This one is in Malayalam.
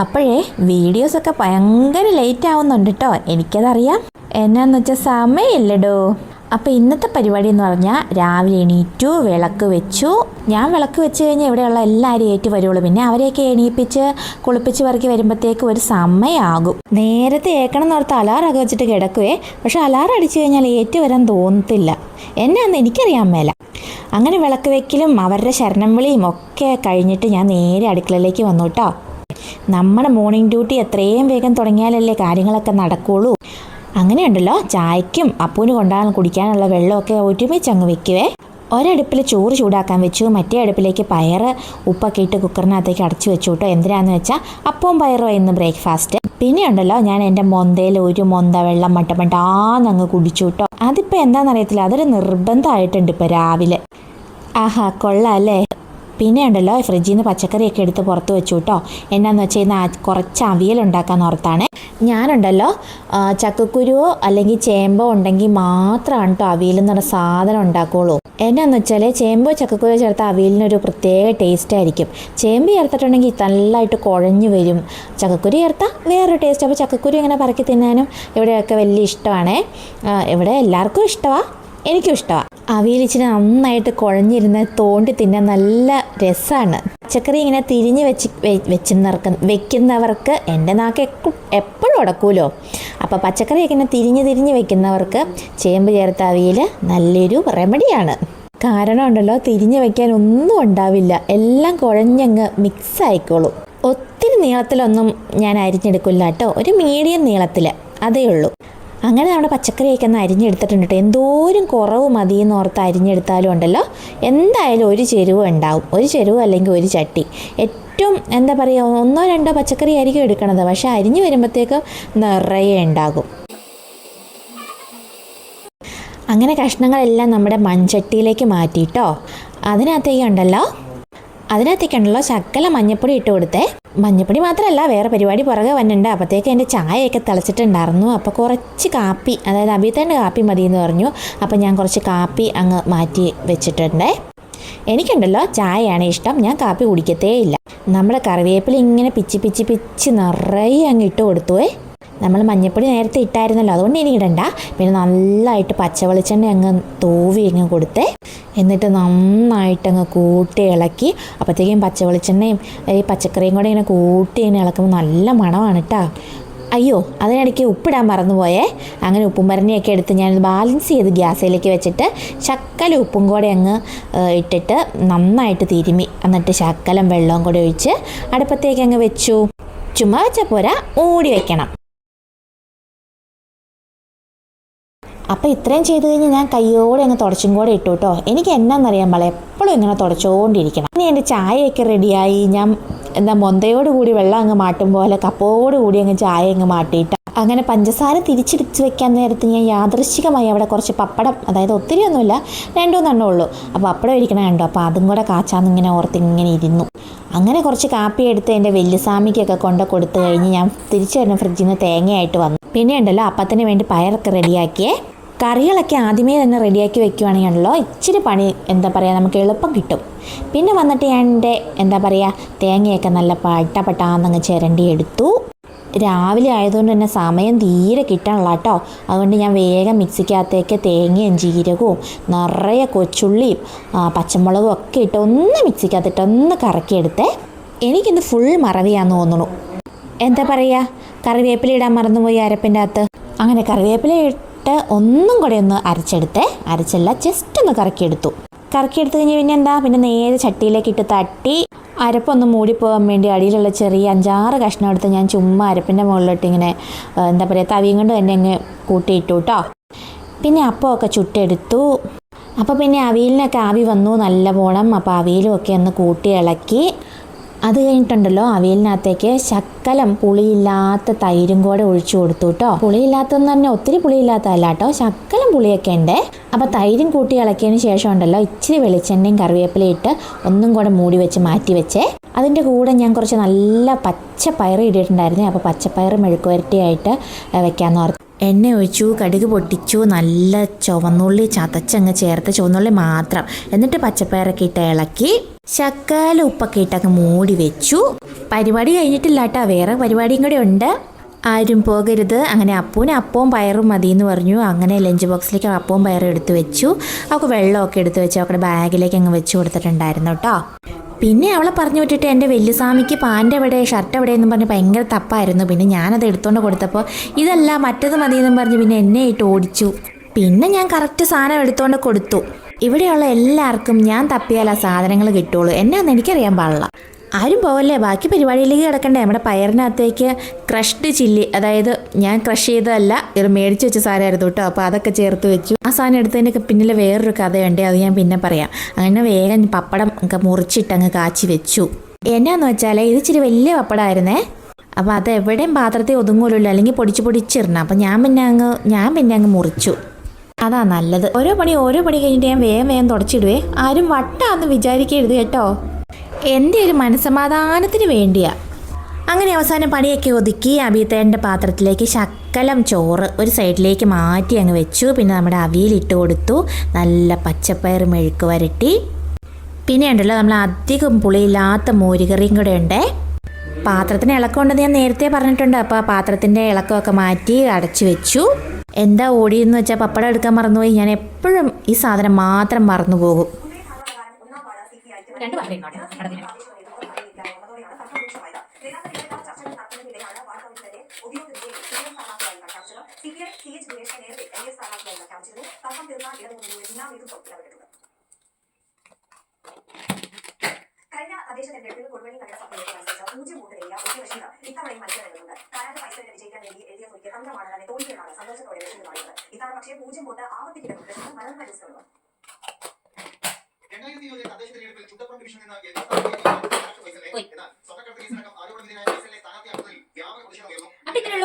അപ്പോഴേ വീഡിയോസൊക്കെ ഭയങ്കര ലേറ്റ് ആവുന്നുണ്ട് കേട്ടോ എനിക്കതറിയാം. എന്നാന്ന് വെച്ചാൽ സമയമില്ലടോ. അപ്പോൾ ഇന്നത്തെ പരിപാടി എന്ന് പറഞ്ഞാൽ രാവിലെ എണീറ്റു വിളക്ക് വെച്ചു. ഞാൻ വിളക്ക് വെച്ച് കഴിഞ്ഞാൽ ഇവിടെയുള്ള എല്ലാവരും ഏറ്റു വരുള്ളൂ. പിന്നെ അവരെയൊക്കെ എണീപ്പിച്ച് കുളിപ്പിച്ച് പറക്കി വരുമ്പോഴത്തേക്ക് ഒരു സമയമാകും നേരത്തെ ഏക്കണം എന്ന് ഓർത്ത് അലാറൊക്കെ വെച്ചിട്ട് കിടക്കുവേ. പക്ഷെ അലാറം അടിച്ചു കഴിഞ്ഞാൽ ഏറ്റു വരാൻ തോന്നത്തില്ല. എന്നാന്ന് എനിക്കറിയാൻ മേല. അങ്ങനെ വിളക്ക് വെക്കലും അവരുടെ ശരണം വിളിയും ഒക്കെ കഴിഞ്ഞിട്ട് ഞാൻ നേരെ അടുക്കളയിലേക്ക് വന്നു കേട്ടോ നമ്മുടെ മോർണിംഗ് ഡ്യൂട്ടി എത്രയും വേഗം തുടങ്ങിയാലല്ലേ കാര്യങ്ങളൊക്കെ നടക്കുള്ളൂ. അങ്ങനെയുണ്ടല്ലോ ചായക്കും അപ്പൂന് കൊണ്ടാണ് കുടിക്കാനുള്ള വെള്ളമൊക്കെ ഒരുമിച്ച് അങ്ങ് വെക്കുവേ. ഒരടുപ്പിൽ ചോറ് ചൂടാക്കാൻ വെച്ചു മറ്റേ അടുപ്പിലേക്ക് പയറ് ഉപ്പൊക്കെ ഇട്ട് കുക്കറിനകത്തേക്ക് അടച്ചു വെച്ചു കേട്ടോ. എന്തിനാന്ന് വെച്ചാൽ അപ്പവും പയറും ഇന്ന് ബ്രേക്ക്ഫാസ്റ്റ് പിന്നെ ഉണ്ടല്ലോ ഞാൻ എന്റെ മൊന്തയിൽ ഒരു മൊന്ത വെള്ളം മട്ടമട്ടാന്നങ്ങ് കുടിച്ചു കേട്ടോ. അതിപ്പോൾ എന്താണെന്നറിയത്തില്ല അതൊരു നിർബന്ധമായിട്ടുണ്ട് ഇപ്പോൾ രാവിലെ. ആഹാ കൊള്ളാം അല്ലേ? പിന്നെ ഉണ്ടല്ലോ ഫ്രിഡ്ജിൽ നിന്ന് പച്ചക്കറിയൊക്കെ എടുത്ത് പുറത്ത് വെച്ചു കേട്ടോ എന്നാന്ന് വെച്ച് കഴിഞ്ഞാൽ കുറച്ച് അവിയൽ ഉണ്ടാക്കാൻ ഓർത്താണ്. ഞാനുണ്ടല്ലോ ചക്കക്കുരുവോ അല്ലെങ്കിൽ ചേമ്പോ ഉണ്ടെങ്കിൽ മാത്രമാണ് കേട്ടോ അവിയൽ എന്ന് പറഞ്ഞ സാധനം ഉണ്ടാക്കുകയുള്ളൂ എന്നാന്ന് വെച്ചാൽ ചേമ്പോ ചക്കക്കുരുവോ ചേർത്ത അവിയലിനൊരു പ്രത്യേക ടേസ്റ്റ് ആയിരിക്കും. ചേമ്പ് ചേർത്തിട്ടുണ്ടെങ്കിൽ നല്ലതായിട്ട് കുഴഞ്ഞു വരും. ചക്കക്കുരു ചേർത്താൽ വേറൊരു ടേസ്റ്റ് അപ്പോൾ ചക്കക്കുരു ഇങ്ങനെ പറക്കി തിന്നാനും ഇവിടെയൊക്കെ വലിയ ഇഷ്ടമാണ്. ഇവിടെ എല്ലാവർക്കും ഇഷ്ടമാണ് എനിക്കും ഇഷ്ടമാണ് അവിയൽ നന്നായിട്ട് കുഴഞ്ഞിരുന്ന് തോണ്ടി തിന്നാൻ നല്ല രസമാണ് പച്ചക്കറി ഇങ്ങനെ തിരിഞ്ഞ് വെച്ച് വെച്ചുന്നവർക്ക് വെക്കുന്നവർക്ക് എന്റെ നാക്ക് എപ്പോഴും ഉടക്കൂലോ. അപ്പോൾ പച്ചക്കറിയൊക്കെ ഇങ്ങനെ തിരിഞ്ഞ് തിരിഞ്ഞ് വെക്കുന്നവർക്ക് ചേമ്പ് ചേർത്ത അവിയൽ നല്ലൊരു റെമഡിയാണ് കാരണം ഉണ്ടല്ലോ തിരിഞ്ഞ് വെക്കാൻ ഒന്നും ഉണ്ടാവില്ല. എല്ലാം കുഴഞ്ഞങ്ങ് മിക്സ് ആയിക്കോളും. ഒത്തിരി നീളത്തിലൊന്നും ഞാൻ അരിഞ്ഞെടുക്കില്ല കേട്ടോ. ഒരു മീഡിയം നീളത്തിൽ അതേ ഉള്ളൂ. അങ്ങനെ നമ്മുടെ പച്ചക്കറിയൊക്കെ ഒന്ന് അരിഞ്ഞെടുത്തിട്ടുണ്ട് കേട്ടോ. എന്തോരം കുറവ് മതി എന്ന് ഓർത്ത് അരിഞ്ഞെടുത്താലും ഉണ്ടല്ലോ. എന്തായാലും ഒരു ചെരുവ് ഉണ്ടാവും. ഒരു ചെരുവ് അല്ലെങ്കിൽ ഒരു ചട്ടി. ഏറ്റവും എന്താ പറയുക ഒന്നോ രണ്ടോ പച്ചക്കറി ആയിരിക്കും എടുക്കണത്. പക്ഷെ അരിഞ്ഞു വരുമ്പോഴത്തേക്കും നിറയെ ഉണ്ടാകും. അങ്ങനെ കഷ്ണങ്ങളെല്ലാം നമ്മുടെ മൺചട്ടിയിലേക്ക് മാറ്റിയിട്ടോ അതിനകത്തേക്ക് ഉണ്ടല്ലോ. അതിനകത്തേക്കുണ്ടല്ലോ ശക്കല മഞ്ഞപ്പൊടി ഇട്ട് കൊടുത്തേ. മഞ്ഞപ്പൊടി മാത്രമല്ല വേറെ പരിപാടി പുറകെ വന്നിട്ടുണ്ട്. അപ്പോഴത്തേക്ക് എന്റെ ചായയൊക്കെ തിളച്ചിട്ടുണ്ടായിരുന്നു. അപ്പോൾ കുറച്ച് കാപ്പി അതായത് അഭിത്തന്റെ കാപ്പി മതി എന്ന് പറഞ്ഞു. അപ്പോൾ ഞാൻ കുറച്ച് കാപ്പി അങ്ങ് മാറ്റി വെച്ചിട്ടുണ്ടേ. എനിക്കുണ്ടല്ലോ ചായയാണ് ഇഷ്ടം. ഞാൻ കാപ്പി കുടിക്കത്തേ ഇല്ല. നമ്മുടെ കറിവേപ്പില ഇങ്ങനെ പിച്ചി പിച്ചി പിച്ചി നിറയെ അങ്ങ് ഇട്ട് കൊടുത്തുവേ നമ്മൾ മഞ്ഞപ്പൊടി നേരത്തെ ഇട്ടായിരുന്നല്ലോ. അതുകൊണ്ട് ഇനി ഇടണ്ട. പിന്നെ നല്ലതായിട്ട് പച്ച വെളിച്ചെണ്ണ അങ്ങ് തൂവി അങ്ങ് കൊടുത്തേ. എന്നിട്ട് നന്നായിട്ട് അങ്ങ് കൂട്ടി ഇളക്കി. അപ്പോഴത്തേക്കും പച്ച വെളിച്ചെണ്ണയും ഈ പച്ചക്കറിയും കൂടെ ഇങ്ങനെ കൂട്ടി ഇങ്ങനെ ഇളക്കുമ്പോൾ നല്ല മണമാണ് കേട്ടോ അയ്യോ അതിനിടയ്ക്ക് ഉപ്പിടാൻ മറന്നുപോയേ. അങ്ങനെ ഉപ്പും മരണിയൊക്കെ എടുത്ത് ഞാൻ ബാലൻസ് ചെയ്ത് ഗ്യാസിലേക്ക് വെച്ചിട്ട് ശക്കല ഉപ്പും കൂടെ അങ്ങ് ഇട്ടിട്ട് നന്നായിട്ട് തിരുമി. എന്നിട്ട് ശക്കലം വെള്ളവും കൂടെ ഒഴിച്ച് അടുപ്പത്തേക്ക് അങ്ങ് വെച്ചു. ചുമ്മാ വെച്ചാൽ പോരാ. മൂടി വെക്കണം. അപ്പോൾ ഇത്രയും ചെയ്തു കഴിഞ്ഞ് ഞാൻ കയ്യോടെ അങ്ങ് തുടച്ചും കൂടെ ഇട്ടു കേട്ടോ എനിക്ക് എന്നാന്നറിയാൻ പാടില്ല എപ്പോഴും ഇങ്ങനെ തുടച്ചുകൊണ്ടിരിക്കണം ഇനി എന്റെ ചായയൊക്കെ റെഡിയായി ഞാൻ എന്താ മൊന്തയോട് കൂടി വെള്ളം അങ്ങ് മാട്ടും പോലെ കപ്പോട് കൂടി അങ്ങ് ചായ അങ്ങ് മാട്ടിയിട്ട് അങ്ങനെ പഞ്ചസാര തിരിച്ചിടിച്ച് വെക്കാൻ നേരത്ത് ഞാൻ യാദൃശ്ചികമായി അവിടെ കുറച്ച് പപ്പടം അതായത് ഒത്തിരി ഒന്നുമില്ല രണ്ടൂന്നെണ്ണേ ഉള്ളൂ. അപ്പോൾ പപ്പടം ഇരിക്കണം കണ്ടോ? അപ്പോൾ അതും കൂടെ കാച്ചാന്ന് ഇങ്ങനെ ഓർത്ത് ഇങ്ങനെ ഇരുന്നു. അങ്ങനെ കുറച്ച് കാപ്പി എടുത്ത് എന്റെ വല്യസ്വാമിക്കൊക്കെ കൊണ്ട് കൊടുത്തു കഴിഞ്ഞ് ഞാൻ തിരിച്ചു വരുന്ന ഫ്രിഡ്ജിൽ നിന്ന് തേങ്ങയായിട്ട് വന്നു. പിന്നെ ഉണ്ടല്ലോ അപ്പത്തിന് വേണ്ടി പയറൊക്കെ റെഡിയാക്കിയേ കറികളൊക്കെ ആദ്യമേ തന്നെ റെഡിയാക്കി വെക്കുവാണെങ്കിലോ ഇച്ചിരി പണി എന്താ പറയുക നമുക്ക് എളുപ്പം കിട്ടും. പിന്നെ വന്നിട്ട് ഞാൻ എന്റെ എന്താ പറയുക തേങ്ങയൊക്കെ നല്ല പട്ട പട്ടാന്നങ്ങ് ചിരണ്ടി എടുത്തു രാവിലെ ആയതുകൊണ്ട് തന്നെ സമയം തീരെ കിട്ടണില്ല കേട്ടോ. അതുകൊണ്ട് ഞാൻ വേഗം മിക്സിക്കകത്തേക്ക് തേങ്ങയും ജീരകവും നിറയെ കൊച്ചുള്ളിയും പച്ചമുളകും ഒക്കെ ഇട്ട് ഒന്ന് മിക്സിക്കകത്തിട്ട് ഒന്ന് കറക്കിയെടുത്തേ. എനിക്കിന്ന് ഫുൾ മറവിയാന്ന് തോന്നുന്നു. എന്താ പറയുക? കറിവേപ്പില ഇടാൻ മറന്നുപോയി അരപ്പിന്റെ അകത്ത്? അങ്ങനെ കറിവേപ്പില ഇട്ട് ഒന്നും കൂടെ ഒന്ന് അരച്ചെടുത്തേ അരച്ചല്ല ജസ്റ്റ് ഒന്ന് കറക്കിയെടുത്തു. കറക്കിയെടുത്ത് കഴിഞ്ഞ് പിന്നെ എന്താ? പിന്നെ നേരെ ചട്ടിയിലേക്ക് ഇട്ട് തട്ടി അരപ്പൊന്ന് മൂടിപ്പോകാൻ വേണ്ടി അടിയിലുള്ള ചെറിയ അഞ്ചാറ് കഷ്ണം എടുത്ത് ഞാൻ ചുമ്മാ അരപ്പിന്റെ മുകളിലോട്ട് ഇങ്ങനെ എന്താ പറയുക തവിയും കൊണ്ട് തന്നെ അങ്ങ് കൂട്ടിയിട്ടു കേട്ടോ പിന്നെ അപ്പമൊക്കെ ചുട്ടെടുത്തു. അപ്പോൾ പിന്നെ അവിയലിനൊക്കെ ആവി വന്നു നല്ല അപ്പോൾ അവിയലും ഒക്കെ ഒന്ന് കൂട്ടി ഇളക്കി. അത് കഴിഞ്ഞിട്ടുണ്ടല്ലോ അവിയലിനകത്തേക്ക് ശക്കലം പുളിയില്ലാത്ത തൈരും കൂടെ ഒഴിച്ചു കൊടുത്തു കേട്ടോ പുളിയില്ലാത്തതെന്ന് പറഞ്ഞാൽ ഒത്തിരി പുളിയില്ലാത്തതല്ല കേട്ടോ ശക്കലം പുളിയൊക്കെ ഉണ്ട്. അപ്പോൾ തൈരും കൂട്ടി ഇളക്കിയതിന് ശേഷം ഉണ്ടല്ലോ ഇച്ചിരി വെളിച്ചെണ്ണയും കറിവേപ്പിലയും ഇട്ട് ഒന്നും കൂടെ മൂടി വെച്ച് മാറ്റി വെച്ചേ. അതിന്റെ കൂടെ ഞാൻ കുറച്ച് നല്ല പച്ചപ്പയർ ഇടിയിട്ടുണ്ടായിരുന്നു അപ്പോൾ പച്ചപ്പയർ മെഴുക്കുവരട്ടിയായിട്ട് വെക്കാമെന്ന് ഓർത്തു. എണ്ണ ഒഴിച്ചു കടുക് പൊട്ടിച്ചു നല്ല ചുവന്നുള്ളി ചതച്ചങ്ങ് ചേർത്ത് ചുവന്നുള്ളി മാത്രം. എന്നിട്ട് പച്ചപ്പയറൊക്കെ ഇട്ട് ഇളക്കി ശക്കാല ഉപ്പൊക്കെ ഇട്ടങ്ങ് മൂടി വെച്ചു. പരിപാടി കഴിഞ്ഞിട്ടില്ല കേട്ടോ വേറെ പരിപാടിയും കൂടെ ഉണ്ട്. ആരും പോകരുത് അങ്ങനെ അപ്പൂന് അപ്പവും പയറും മതി എന്ന് പറഞ്ഞു. അങ്ങനെ ലഞ്ച് ബോക്സിലേക്ക് അപ്പവും പയറും എടുത്തു വെച്ചു. അവൾക്ക് വെള്ളമൊക്കെ എടുത്തു വെച്ചു അവളുടെ ബാഗിലേക്ക് അങ്ങ് വെച്ച് കൊടുത്തിട്ടുണ്ടായിരുന്നു കേട്ടോ. പിന്നെ അവളെ പറഞ്ഞു വിട്ടിട്ട് എന്റെ വല്യസ്വാമിക്ക് പാന്റെ എവിടെ ഷർട്ട് എവിടെ എന്നും പറഞ്ഞ് ഭയങ്കര തപ്പായിരുന്നു. പിന്നെ ഞാനത് എടുത്തുകൊണ്ട് കൊടുത്തപ്പോൾ ഇതല്ല മറ്റത് മതി എന്നും പറഞ്ഞ് പിന്നെ എന്നെ ഇട്ട് ഓടിച്ചു. പിന്നെ ഞാൻ കറക്റ്റ് സാധനം എടുത്തുകൊണ്ട് കൊടുത്തു. ഇവിടെയുള്ള എല്ലാവർക്കും ഞാൻ തപ്പിയാൽ ആ സാധനങ്ങൾ കിട്ടുള്ളൂ. എന്നാന്ന് എനിക്കറിയാൻ പാടില്ല. ആരും പോവല്ലേ? ബാക്കി പരിപാടിയിലേക്ക് കിടക്കണ്ടേ? നമ്മുടെ പയറിനകത്തേക്ക് ക്രഷ്ഡ് ചില്ലി അതായത് ഞാൻ ക്രഷ് ചെയ്തതല്ല ഇത് മേടിച്ച് വെച്ച സാധനമായിരുന്നു കേട്ടോ. അപ്പോൾ അതൊക്കെ ചേർത്ത് വെച്ചു. ആ സാധനം എടുത്തതിന്റെ പിന്നിൽ വേറൊരു കഥയുണ്ട് അത് ഞാൻ പിന്നെ പറയാം. അങ്ങനെ വേഗം പപ്പടം ഒക്കെ മുറിച്ചിട്ട് അങ്ങ് കാച്ചി വെച്ചു. എന്നാന്ന് വെച്ചാൽ ഇത് ഇച്ചിരി വലിയ പപ്പടമായിരുന്നേ. അപ്പോൾ അത് എവിടെയും പാത്രത്തിൽ ഒതുങ്ങൂലല്ലോ അല്ലെങ്കിൽ പൊടിച്ച് പൊടിച്ചിരണം അപ്പോൾ ഞാൻ പിന്നെ അങ്ങ് ഞാൻ പിന്നെ അങ്ങ് മുറിച്ചു. അതാ നല്ലത്. ഓരോ പണി ഓരോ പണി കഴിഞ്ഞിട്ട് ഞാൻ വേഗം വേഗം തുടച്ചിടുവേ. ആരും വട്ടാന്ന് വിചാരിക്കരുത് കേട്ടോ. എന്റെ ഒരു മനസ്സമാധാനത്തിന് വേണ്ടിയാ. അങ്ങനെ അവസാനം പണിയൊക്കെ ഒതുക്കി അഭിത്തേന്റെ പാത്രത്തിലേക്ക് ശക്കലം ചോറ് ഒരു സൈഡിലേക്ക് മാറ്റി അങ്ങ് വെച്ചു. പിന്നെ നമ്മുടെ അവിയലിട്ട് കൊടുത്തു. നല്ല പച്ചപ്പയർ മെഴുക്ക് വരട്ടി. പിന്നെ ഉണ്ടല്ലോ നമ്മൾ അധികം പുളിയില്ലാത്ത മോരുകറിയും കൂടെ ഉണ്ട്. പാത്രത്തിന് ഇളക്കമുണ്ടെന്ന് ഞാൻ നേരത്തെ പറഞ്ഞിട്ടുണ്ട്. അപ്പോൾ ആ പാത്രത്തിന്റെ ഇളക്കമൊക്കെ മാറ്റി അടച്ചു വെച്ചു. എന്താ ഓടിയെന്ന് വെച്ചാൽ പപ്പടം എടുക്കാൻ മറന്നുപോയി. ഞാൻ എപ്പോഴും ഈ സാധനം മാത്രം മറന്നു പോകും രണ്ട് പാത്രം ഇങ്ങോട്ട് കടന്നില്ല കഴിഞ്ഞ തദ്ദേശ തെരഞ്ഞെടുപ്പിൽ കൊടുവള്ളി നഗരസഭയിലേക്ക് മത്സരിച്ച പൂജ്യം വോട്ട് നേടിയ ഒ. ബഷീർ ഇത്തവണയും മത്സരമെത്തുന്നുണ്ട് കാരാന്റെ പൈസ വിജയിക്കാൻ വേണ്ടി എഴുതിയ തുകയ്ക്ക് തന്ത്രമാണ് തന്നെ തോൽവികളാണ് സന്തോഷത്തോടെ ബഷീർ പറയുന്നത് ഇത്തവണ പക്ഷേ പൂജ്യം വോട്ട് ആവർത്തിക്കില്ല ബഷീർ മനോഹര ന്യൂസുകളും അപ്പൊ ഇത്രേ